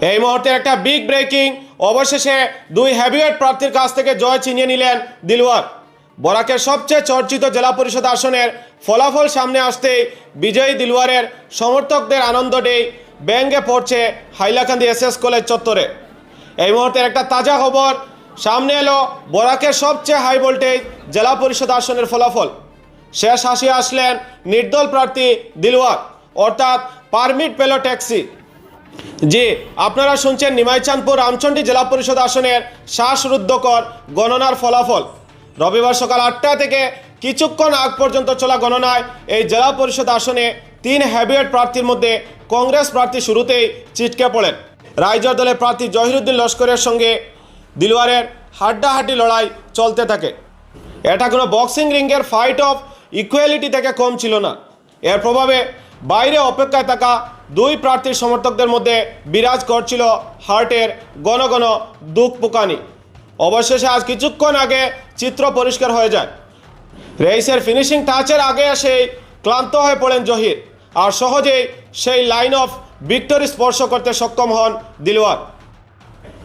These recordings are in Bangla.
এই মুহূর্তে একটা বিগ ব্রেকিং অবশেষে দুই হ্যাভিওয়েট প্রার্থীর কাছ থেকে জয় ছিনিয়ে নিলেন দিলওয়ার। বরাকের সবচেয়ে চর্চিত জেলা পরিষদ আসনের ফলাফল সামনে আসতেই বিজয়ী দিলওয়ারের সমর্থকদের আনন্দ ডেই ব্যঙ্গে পড়ছে হাইলাকান্দি এস এস কলেজ চত্বরে। এই মুহূর্তের একটা তাজা খবর, সামনে এলো বরাকের সবচেয়ে হাই ভোল্টেজ জেলা পরিষদ আসনের ফলাফল। শেষ হাসি আসলেন নির্দল প্রার্থী দিলওয়ার, অর্থাৎ পারমিট পেল ট্যাক্সি। জি, আপনারা শুনছেন নিমাইচাঁদপুর রামচন্ডী জেলা পরিষদ আসনের শ্বাসরুদ্ধকর গণনার ফলাফল। রবিবার সকাল আটটা থেকে কিছুক্ষণ আগ পর্যন্ত চলা গণনায় এই জেলা পরিষদ আসনে তিন হ্যাবিয়েট প্রার্থীর মধ্যে কংগ্রেস প্রার্থী শুরুতেই চিটকে পড়েন। রাইজর দলের প্রার্থী জহিরুদ্দিন লস্করের সঙ্গে দিলওয়ারের হাড্ডাহাড্ডি লড়াই চলতে থাকে। এটা কোনো বক্সিং রিংয়ের ফাইট অফ ইকুয়ালিটি থেকে কম ছিল না। এর প্রভাবে বাইরে অপেক্ষায় থাকা দুই প্রার্থীর সমর্থকদের মধ্যে বিরাজ করছিল হার্টের ঘন ঘন দুঃখ পোকানি। অবশেষে আজ কিছুক্ষণ আগে চিত্র পরিষ্কার হয়ে যায়। রেইসের ফিনিশিং টাচের আগে এসেই ক্লান্ত হয়ে পড়েন জহির আর সহজেই সেই লাইন অফ ভিক্টরি স্পর্শ করতে সক্ষম হন দিলওয়ার।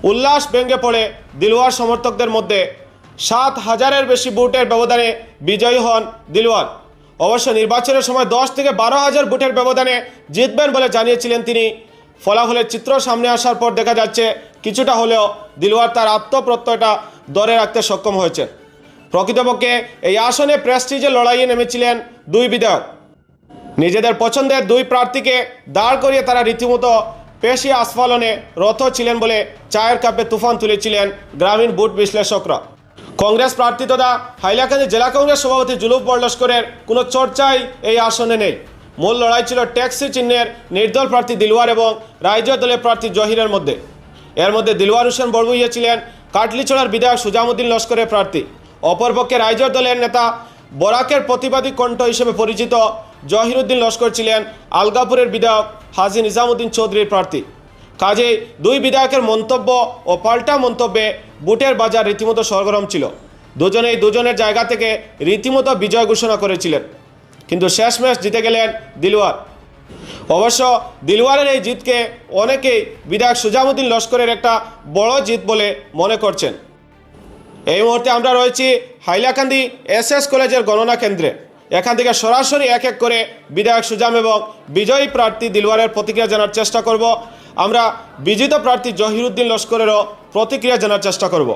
উল্লাস ভেঙে পড়ে দিলওয়ার সমর্থকদের মধ্যে সাত হাজারের বেশি বুটের ব্যবধানে বিজয়ী হন দিলওয়ার। অবশ্য নির্বাচনের সময় দশ থেকে বারো হাজার বুটের ব্যবধানে জিতবেন বলে জানিয়েছিলেন তিনি। ফলাফলের চিত্র সামনে আসার পর দেখা যাচ্ছে, কিছুটা হলেও দিলওয়ার তার আত্মপ্রত্যয়টা ধরে রাখতে সক্ষম হয়েছে। প্রকৃতপক্ষে এই আসনে প্রেস্টিজের লড়াইয়ে নেমেছিলেন দুই বিধায়ক। নিজেদের পছন্দের দুই প্রার্থীকে দাঁড় করিয়ে তারা রীতিমতো পেশি আস্ফালনে রথ ছিলেন বলে চায়ের কাপে তুফান তুলেছিলেন গ্রামীণ বুট বিশ্লেষকরা। কংগ্রেস প্রার্থী তথা হাইলাকান্দি জেলা কংগ্রেস সভাপতি জুলুফ বরলস্করের কোনো চর্চাই এই আসনে নেই। মূল লড়াই ছিল ট্যাক্সি চিহ্নের নির্দল প্রার্থী দিলওয়ার এবং রাইজর দলের প্রার্থী জহিরের মধ্যে। এর মধ্যে দিলওয়ার হোসেন বড়বুইয়া ছিলেন কাটলিচড়ার বিধায়ক সুজামুদ্দিন লস্করের প্রার্থী। অপরপক্ষে রাইজর দলের নেতা বরাকের প্রতিবাদী কণ্ঠ হিসেবে পরিচিত জহিরুদ্দিন লস্কর ছিলেন আলগাপুরের বিধায়ক হাজি নিজামুদ্দিন চৌধুরীর প্রার্থী। কাজেই দুই বিধায়কের মন্তব্য ও পাল্টা মন্তব্যে বুটের বাজার রীতিমতো সরগরম ছিল। দুজনেই দুজনের জায়গা থেকে রীতিমতো বিজয় ঘোষণা করেছিলেন। কিন্তু শেষ ম্যাচ জিতে গেলেন দিলওয়ার। অবশ্য দিলওয়ারের এই জিতকে অনেকেই বিধায়ক সুজামুদ্দিন লস্করের একটা বড় জিত বলে মনে করছেন। এই মুহূর্তে আমরা রয়েছি হাইলাকান্দি এস এস কলেজের গণনা কেন্দ্রে। এখান থেকে সরাসরি এক এক করে বিধায়ক সুজাম এবং বিজয়ী প্রার্থী দিলওয়ারের প্রতিক্রিয়া জানার চেষ্টা করব। আমরা বিজিত প্রার্থী জহিরুদ্দিন লস্করেরও প্রতিক্রিয়া জানার চেষ্টা করব।